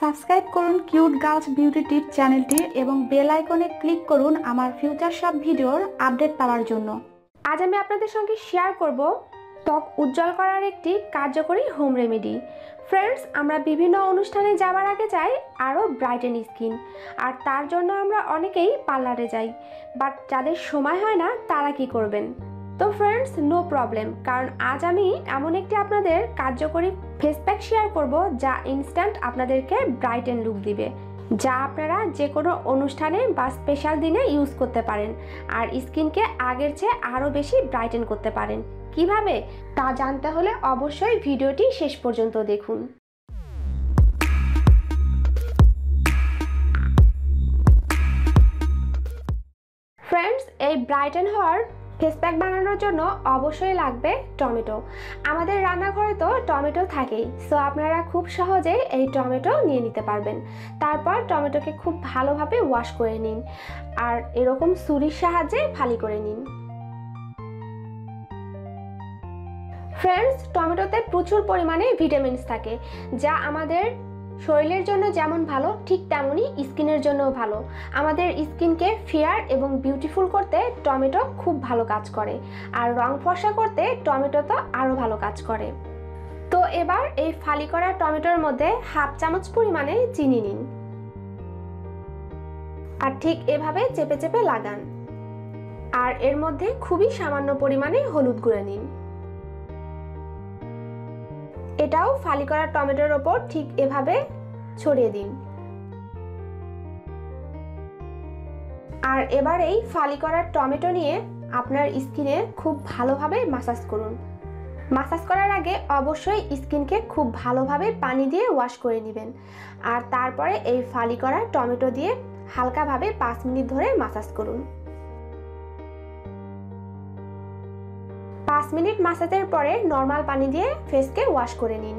Subscribe করুন cute girls beauty টিপ চ্যানেলটি এবং বেল আইকনে ক্লিক করুন আমার ফিউচার সব ভিডিওর আপডেট পাওয়ার জন্য। আজ আমি আপনাদের সঙ্গে শেয়ার করব ত্বক উজ্জ্বল করার একটি কার্যকরী হোম রেমেডি ফ্রেন্ডস আমরা বিভিন্ন অনুষ্ঠানে যাওয়ার আগে চাই আরও ব্রাইটেন স্কিন আর তার জন্য আমরা অনেকেই পার্লারে যাই। বাট যাদের সময় হয় না, তারা কি করবেন? তো ফ্রেন্ডস নো প্রবলেম কারণ আজ আমি এমন একটি আপনাদের কার্যকরী ফেস প্যাক শেয়ার করব যা ইনস্ট্যান্ট আপনাদেরকে ব্রাইটেন লুক দিবে, যা আপনারা যে কোনো অনুষ্ঠানে বা স্পেশাল দিনে ইউজ করতে পারেন। আর স্কিনকে আগের চেয়ে আরও বেশি ব্রাইটেন করতে পারেন। কীভাবে? তা জানতে হলে অবশ্যই ভিডিওটি শেষ পর্যন্ত দেখুন। ফ্রেন্ডস এই ব্রাইটেন হওয়ার ফেস প্যাক বানানোর জন্য অবশ্যই লাগবে টমেটো। আমাদের রান্নাঘরে তো টমেটো থাকেই সো আপনারা খুব সহজে এই টমেটো নিয়ে নিতে পারবেন। তারপর টমেটোকে খুব ভালোভাবে ওয়াশ করে নিন, আর এরকম ছুরির সাহায্যে ফালি করে নিন। ফ্রেন্ডস টমেটোতে প্রচুর পরিমাণে ভিটামিনস থাকে, যা আমাদের শরীরের জন্য যেমন ভালো, ঠিক তেমনই স্কিনের জন্যও ভালো। আমাদের স্কিনকে ফেয়ার এবং বিউটিফুল করতে টমেটো খুব ভালো কাজ করে। আর রং ফর্সা করতে টমেটো তো আরও ভালো কাজ করে। তো এবার এই ফালি করা টমেটোর মধ্যে হাফ চামচ পরিমাণে চিনি নিন। আর ঠিক এভাবে চেপে চেপে লাগান। আর এর মধ্যে খুবই সামান্য পরিমাণে হলুদ গুঁড়ো নিন। এটাও ফালি করা টমেটোর ওপর ঠিক এভাবে ছড়িয়ে দিন। আর এবার এই ফালি করা টমেটো নিয়ে আপনার স্কিনে খুব ভালোভাবে মাসাজ করুন। মাসাজ করার আগে অবশ্যই স্কিনকে খুব ভালোভাবে পানি দিয়ে ওয়াশ করে নেবেন। আর তারপরে এই ফালি করা টমেটো দিয়ে হালকাভাবে পাঁচ মিনিট ধরে মাসাজ করুন। পাঁচ মিনিট মাসাজের পরে নর্মাল পানি দিয়ে ফেসকে ওয়াশ করে নিন।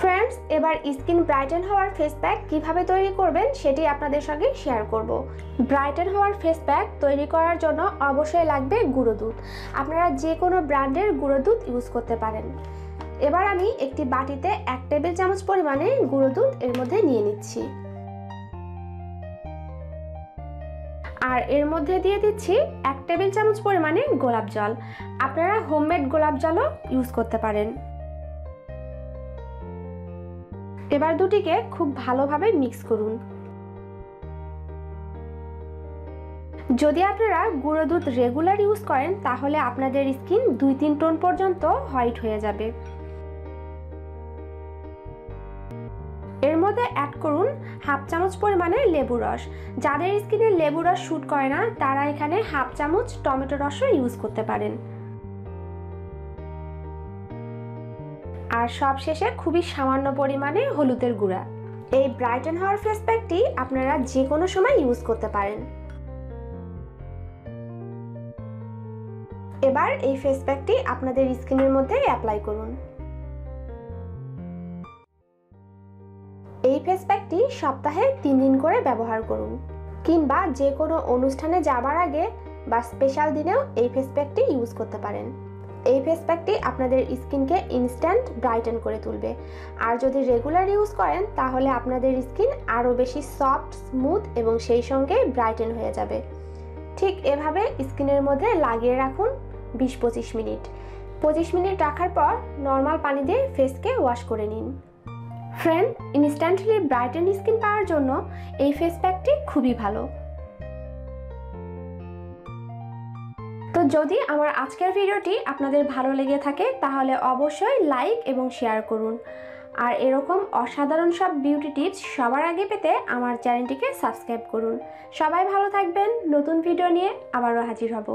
ফ্রেন্ডস এবার স্কিন ব্রাইটেন হওয়ার ফেস প্যাক কীভাবে তৈরি করবেন সেটি আপনাদের সঙ্গে শেয়ার করব। ব্রাইটেন হওয়ার ফেস প্যাক তৈরি করার জন্য অবশ্যই লাগবে গুঁড়ো দুধ। আপনারা যে কোনো ব্র্যান্ডের গুঁড়ো দুধ ইউজ করতে পারেন। এবার আমি একটি বাটিতে এক টেবিল চামচ পরিমাণে গুঁড়ো দুধ এর মধ্যে নিয়ে নিচ্ছি। আর এর মধ্যে দিয়ে দিচ্ছি এক টেবিল চামচ পরিমাণে গোলাপ জল। আপনারা হোমমেড গোলাপ জলও ইউজ করতে পারেন। এবার দুটিকে খুব ভালোভাবে মিক্স করুন। যদি আপনারা গুঁড়ো দুধ রেগুলার ইউজ করেন, তাহলে আপনাদের স্কিন দুই তিন টোন পর্যন্ত হোয়াইট হয়ে যাবে। মধ্যে অ্যাড করুন হাফ চামচ পরিমাণে লেবু রস। যাদের স্কিনে লেবু রস শ্যুট করে না, তারা এখানে হাফ চামচ টমেটো রসও ইউজ করতে পারেন। আর সব শেষে খুবই সামান্য পরিমাণে হলুদের গুঁড়া। এই ব্রাইটেন হওয়ার ফেস প্যাকটি আপনারা যে কোনো সময় ইউজ করতে পারেন। এবার এই ফেস প্যাকটি আপনাদের স্কিনের মধ্যে অ্যাপ্লাই করুন। ফেস প্যাকটি সপ্তাহে তিন দিন করে ব্যবহার করুন। কিংবা যে কোনো অনুষ্ঠানে যাবার আগে বা স্পেশাল দিনেও এই ফেস প্যাকটি ইউজ করতে পারেন। এই ফেস প্যাকটি আপনাদের স্কিনকে ইনস্ট্যান্ট ব্রাইটেন করে তুলবে। আর যদি রেগুলার ইউজ করেন, তাহলে আপনাদের স্কিন আরও বেশি সফট স্মুথ এবং সেই সঙ্গে ব্রাইটেন হয়ে যাবে। ঠিক এভাবে স্কিনের মধ্যে লাগিয়ে রাখুন বিশ পঁচিশ মিনিট। পঁচিশ মিনিট রাখার পর নর্মাল পানি দিয়ে ফেসকে ওয়াশ করে নিন। ফ্রেন্ড ইনস্ট্যান্টলি ব্রাইটেন স্কিন পাওয়ার জন্য এই ফেস প্যাকটি খুবই ভালো তো যদি আমার আজকের ভিডিওটি আপনাদের ভালো লেগে থাকে তাহলে অবশ্যই লাইক এবং শেয়ার করুন আর এরকম অসাধারণ সব বিউটি টিপস সবার আগে পেতে আমার চ্যানেলটিকে সাবস্ক্রাইব করুন সবাই ভালো থাকবেন নতুন ভিডিও নিয়ে আবারও হাজির হব